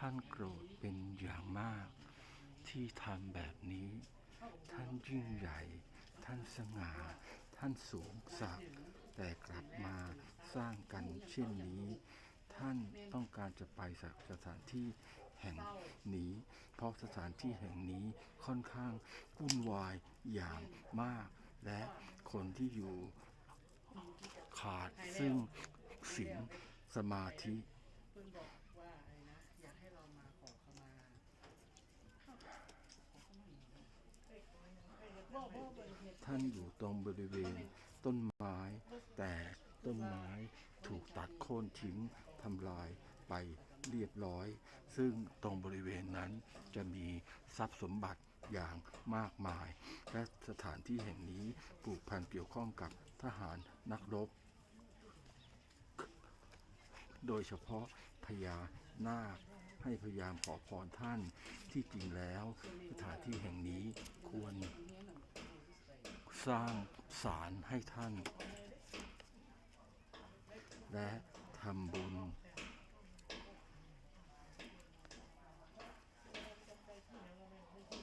ท่านโกรธเป็นอย่างมาก ที่ทำแบบนี้ ท่านยิ่งใหญ่ ท่านสง่า ท่านสูงสักแต่กลับมาสร้างกันเช่นนี้ ท่านต้องการจะไปสักสถานที่แห่งนี้ เพราะสถานที่แห่งนี้ค่อนข้างวุ่นวายอย่างมาก และคนที่อยู่ขาดซึ่งศีลสมาธิ เพิ่งบอกว่าอะไรนะ อยากให้เรามาขอขมา ท่านอยู่ตรงบริเวณต้นไม้ แต่ต้นไม้ถูกตัดโค่นทิ้งทำลายไปเรียบร้อย ซึ่งตรงบริเวณนั้นจะมีทรัพย์สมบัติอย่างมากมาย และสถานที่แห่งนี้ปลูกพันเกี่ยวข้องกับทหารนักรบ โดยเฉพาะพญานาคให้พยายามขอพรท่านที่จริงแล้วสถานที่แห่งนี้ สร้างศาลให้ท่าน และทำบุญ